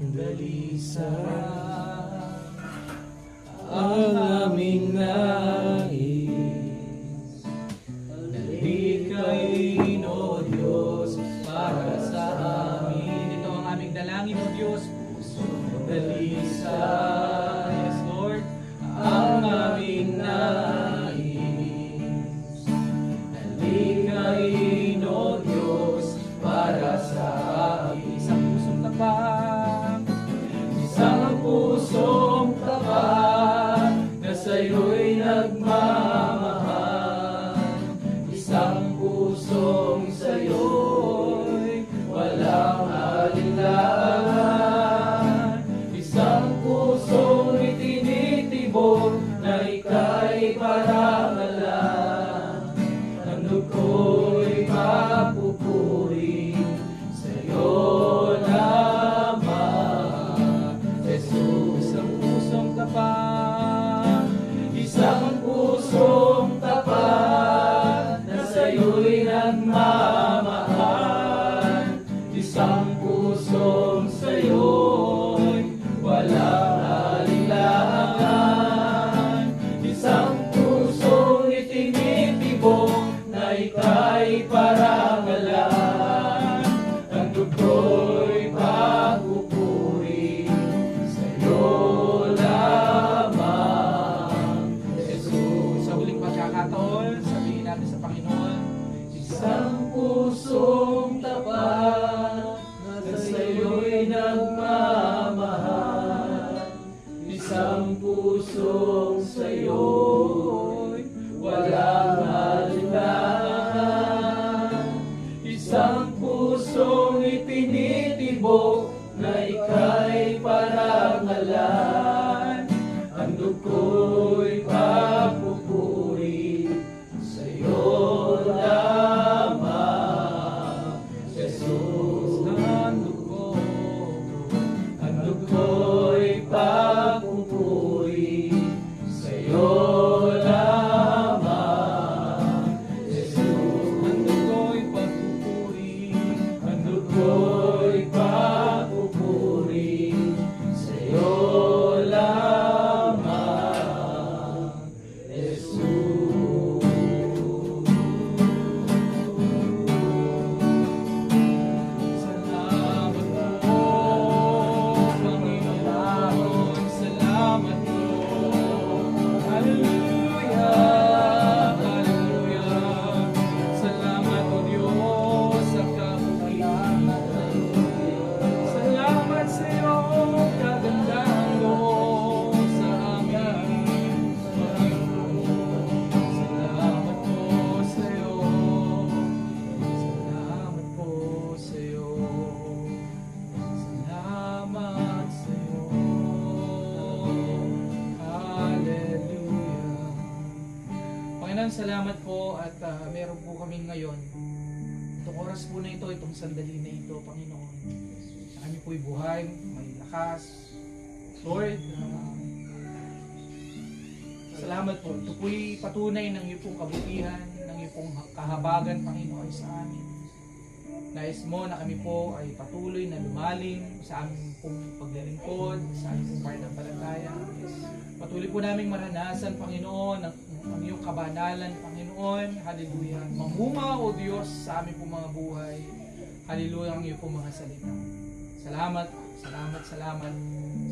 dalisa ang aming nais. Pusong sa'yo'y walang alinlangan. Isang pusong itinitibok na ika'y parangalan. Ang ko'y papupuri sa'yo. Jesus, ang pusong tapat, isang pusong itinitibok na ika'y Panginoon, salamat po at ah, meron po kami ngayon. Itong oras po na ito, itong sandali na ito, Panginoon. Na kami po'y buhay, may lakas. Lord, ah, salamat po. Ito po'y patunay ng iyong kabutihan, ng iyong kahabagan, Panginoon, sa amin. Nais mo na kami po ay patuloy na lumalim sa aming pong paglilingkod, sa aming pong pananampalataya. Patuloy po naming maranasan, Panginoon, ang, ang iyong kabanalan, Panginoon. Hallelujah. Mamuma, O Diyos, sa aming pong mga buhay. Hallelujah, ang iyong mga salita. Salamat, salamat, salamat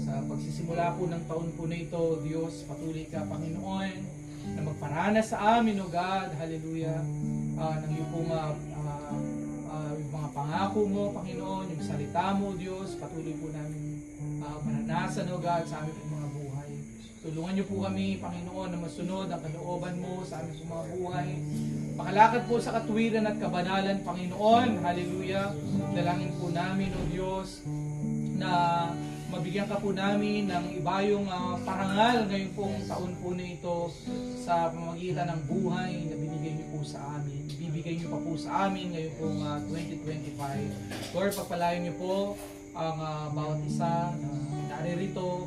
sa pagsisimula po ng taon po na ito, Diyos. Patuloy ka, Panginoon, na magparana sa amin, O God. Hallelujah. Ah, ng iyong pong ah, ah, yung mga pangako mo, Panginoon, yung salita mo, Diyos, patuloy po namin uh, mananasan, O God, sa aming. Tulungan niyo po kami, Panginoon, na masunod ang kalooban mo sa aming mga buhay. Pakalakad po sa katwiran at kabanalan, Panginoon. Hallelujah. Dalangin po namin, O Diyos, na mabigyan ka po namin ng ibayong ah, parangal ngayong pong taon po na ito sa pamamagitan ng buhay na binigay niyo po sa amin. Ibibigay niyo pa po sa amin ngayong pong ah, 2025. Lord, pagpalain niyo po ang ah, bawat isa na naririto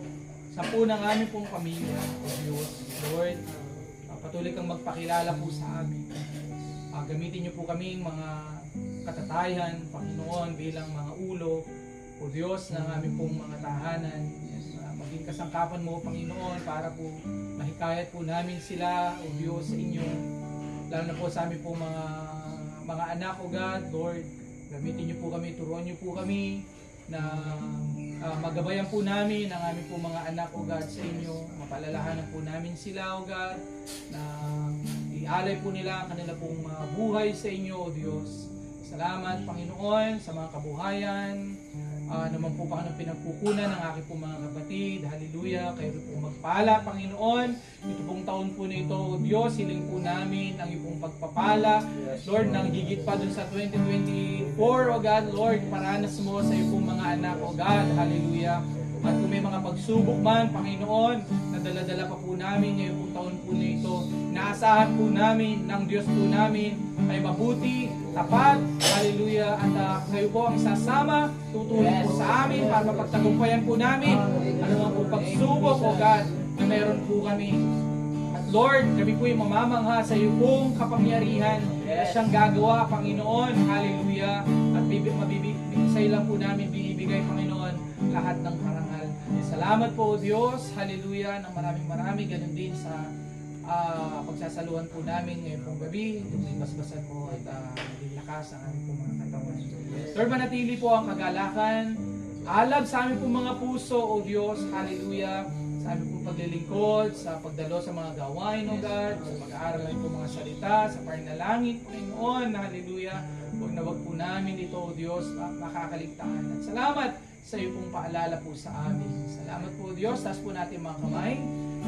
sa po ng aming pong pamilya, O Diyos. Lord, ah, patuloy kang magpakilala po sa amin. Ah, gamitin niyo po kaming mga katatayan, Panginoon, bilang mga ulo o Diyos, ng aming pong mga tahanan. Uh, maging kasangkapan mo, Panginoon, para po mahikayat po namin sila, o Diyos, sa inyo. Lalo na po sa aming pong mga, mga anak, o God, Lord, gamitin niyo po kami, turuan niyo po kami, na ah, magabayan po namin ang aming po mga anak, o God, sa inyo. Mapalalahanan po namin sila, o God, na ialay po nila ang kanila pong mga buhay sa inyo, O Diyos. Salamat, Panginoon, sa mga kabuhayan. Ah, naman po pa ng pinagkukunan ng aking pong mga kapatid. Hallelujah. Kayo pong magpala, Panginoon. Ito pong taon po na ito, O Diyos, hiling po namin ang iyong pagpapala. Lord, nang higit pa dun sa 2024, O God, Lord, paranas mo sa iyo anak, O God, hallelujah. At kung may mga pagsubok man, Panginoon, na dala-dala pa po namin ngayong pong taon po na ito, naasahan po namin ng Diyos po namin ay mabuti, tapat, hallelujah, at ah, kayo po ang sasama, tutulong po sa amin para mapagtagumpayan po namin ano man po pagsubok, O God, na meron po kami. At Lord, kami po yung mamamangha sa iyo pong kapangyarihan na siyang gagawa, Panginoon. Hallelujah. At bibig, mabibig, sa iyo lang po namin binibigay, Panginoon, lahat ng parangal. Salamat po, Diyos. Hallelujah. Ng maraming marami. Ganun din sa ah, pagsasaluhan po namin ngayong pong gabi. Basbasan po at uh, lakas ang aming pong mga katawan. Lord, manatili po ang kagalakan. Alab sa aming pong mga puso, O Diyos. Hallelujah sa aming pong paglilingkod, sa pagdalo sa mga gawain, O God, sa pag-aaral ng mga salita, sa panalangin, Panginoon, hallelujah. Huwag na wag po namin ito, O Diyos, ma- makakaligtaan. At salamat sa iyo pong paalala po sa amin. Salamat po, O Diyos. Taas po natin mga kamay.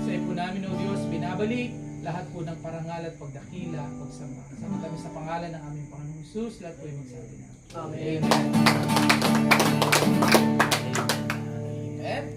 Sa iyo po namin, O Diyos, binabalik lahat po ng parangal at pagdakila, pagsamba. Sa kami sa pangalan ng aming Panginoong Jesus, lahat po ay magsabi na. Amen. Amen.